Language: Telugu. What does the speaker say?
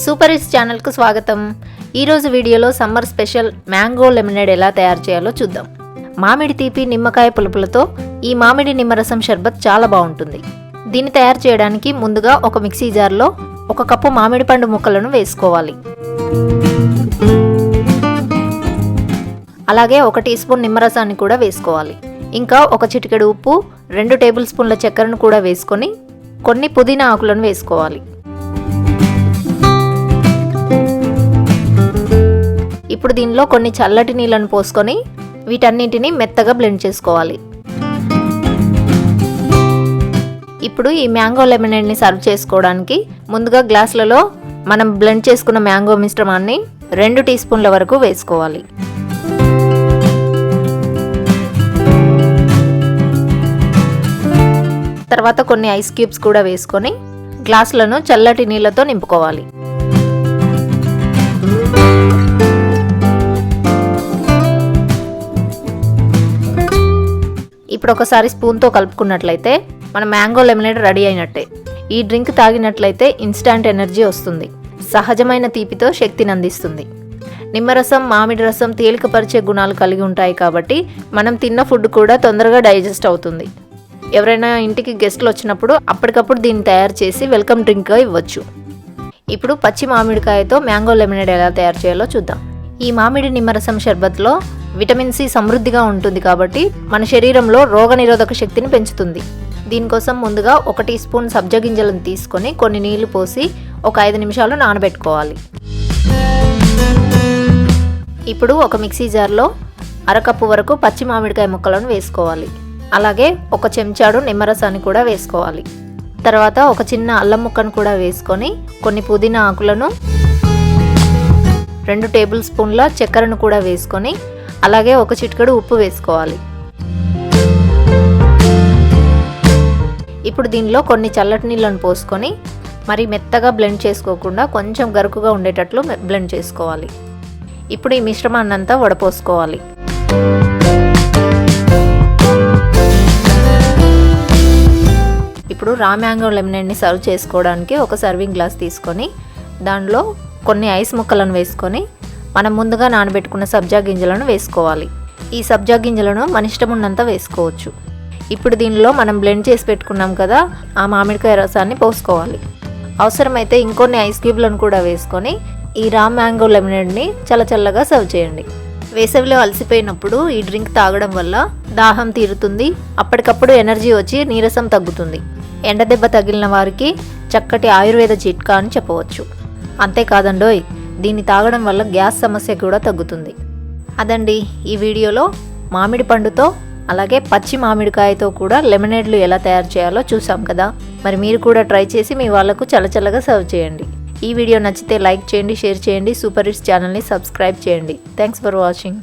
సూపర్ హిట్స్ ఛానల్కు స్వాగతం. ఈరోజు వీడియోలో సమ్మర్ స్పెషల్ మ్యాంగో లెమనేడ్ ఎలా తయారు చేయాలో చూద్దాం. మామిడి తీపి నిమ్మకాయ పులుపులతో ఈ మామిడి నిమ్మరసం షర్బత్ చాలా బాగుంటుంది. దీన్ని తయారు చేయడానికి ముందుగా ఒక మిక్సీ జార్లో ఒక కప్పు మామిడి పండు ముక్కలను వేసుకోవాలి. అలాగే ఒక టీ స్పూన్ నిమ్మరసాన్ని కూడా వేసుకోవాలి. ఇంకా ఒక చిటికెడు ఉప్పు రెండు టేబుల్ స్పూన్ల చక్కెరను కూడా వేసుకొని కొన్ని పుదీనా ఆకులను వేసుకోవాలి. ఇప్పుడు దీనిలో కొన్ని చల్లటి నీళ్ళను పోసుకొని వీటన్నిటిని మెత్తగా బ్లెండ్ చేసుకోవాలి. ఇప్పుడు ఈ మ్యాంగో లెమనేడ్ని సర్వ్ చేసుకోవడానికి ముందుగా గ్లాసులలో మనం బ్లెండ్ చేసుకున్న మ్యాంగో మిశ్రమాన్ని రెండు టీ స్పూన్ల వరకు వేసుకోవాలి. తర్వాత కొన్ని ఐస్ క్యూబ్స్ కూడా వేసుకొని గ్లాసులను చల్లటి నీళ్ళతో నింపుకోవాలి. ఇప్పుడు ఒకసారి స్పూన్తో కలుపుకున్నట్లయితే మన మ్యాంగో లెమనేడ్ రెడీ అయినట్టే. ఈ డ్రింక్ తాగినట్లయితే ఇన్స్టాంట్ ఎనర్జీ వస్తుంది. సహజమైన తీపితో శక్తిని అందిస్తుంది. నిమ్మరసం మామిడి రసం తేలికపరిచే గుణాలు కలిగి ఉంటాయి కాబట్టి మనం తిన్న ఫుడ్ కూడా తొందరగా డైజెస్ట్ అవుతుంది. ఎవరైనా ఇంటికి గెస్ట్లు వచ్చినప్పుడు అప్పటికప్పుడు దీన్ని తయారు చేసి వెల్కమ్ డ్రింక్గా ఇవ్వచ్చు. ఇప్పుడు పచ్చి మామిడికాయతో మ్యాంగో లెమినేడ్ ఎలా తయారు చేయాలో చూద్దాం. ఈ మామిడి నిమ్మరసం షర్బత్లో విటమిన్ సి సమృద్ధిగా ఉంటుంది కాబట్టి మన శరీరంలో రోగనిరోధక శక్తిని పెంచుతుంది. దీనికోసం ముందుగా ఒక టీ స్పూన్ సబ్జ గింజలను తీసుకొని కొన్ని నీళ్ళు పోసి ఒక ఐదు నిమిషాలు నానబెట్టుకోవాలి. ఇప్పుడు ఒక మిక్సీ జార్లో అరకప్పు వరకు పచ్చి మామిడికాయ ముక్కలను వేసుకోవాలి. అలాగే ఒక చెంచాడు నిమ్మరసాన్ని కూడా వేసుకోవాలి. తర్వాత ఒక చిన్న అల్లం ముక్కను కూడా వేసుకొని కొన్ని పుదీనా ఆకులను రెండు టేబుల్ స్పూన్ల చక్కెరను కూడా వేసుకొని అలాగే ఒక చిటికెడు ఉప్పు వేసుకోవాలి. ఇప్పుడు దీనిలో కొన్ని చల్లటి నీళ్ళను పోసుకొని మరి మెత్తగా బ్లెండ్ చేసుకోకుండా కొంచెం గరుకుగా ఉండేటట్లు బ్లెండ్ చేసుకోవాలి. ఇప్పుడు ఈ మిశ్రమాన్ని అంతా వడపోసుకోవాలి. ఇప్పుడు రా మ్యాంగో లెమనేడ్ని సర్వ్ చేసుకోవడానికి ఒక సర్వింగ్ గ్లాస్ తీసుకొని దానిలో కొన్ని ఐస్ ముక్కలను వేసుకొని మనం ముందుగా నానబెట్టుకున్న సబ్జా గింజలను వేసుకోవాలి. ఈ సబ్జా గింజలను మన ఇష్టం ఉన్నంత వేసుకోవచ్చు. ఇప్పుడు దీనిలో మనం బ్లెండ్ చేసి పెట్టుకున్నాం కదా ఆ మామిడికాయ రసాన్ని పోసుకోవాలి. అవసరమైతే ఇంకొన్ని ఐస్ క్యూబ్లను కూడా వేసుకొని ఈ రా మ్యాంగో లెమినేడ్ని చల్లచల్లగా సర్వ్ చేయండి. వేసవిలో అలసిపోయినప్పుడు ఈ డ్రింక్ తాగడం వల్ల దాహం తీరుతుంది అప్పటికప్పుడు ఎనర్జీ వచ్చి నీరసం తగ్గుతుంది. ఎండదెబ్బ తగిలిన వారికి చక్కటి ఆయుర్వేద చిట్కా అని చెప్పవచ్చు. అంతేకాదండోయ్ దీన్ని తాగడం వల్ల గ్యాస్ సమస్య కూడా తగ్గుతుంది. అదండి ఈ వీడియోలో మామిడి పండుతో అలాగే పచ్చి మామిడికాయతో కూడా లెమనేడ్లు ఎలా తయారు చేయాలో చూసాం కదా. మరి మీరు కూడా ట్రై చేసి మీ వాళ్ళకు చల్లచల్లగా సర్వ్ చేయండి. ఈ వీడియో నచ్చితే లైక్ చేయండి షేర్ చేయండి సూపర్ హిట్స్ ఛానల్ని సబ్స్క్రైబ్ చేయండి. Thanks for watching.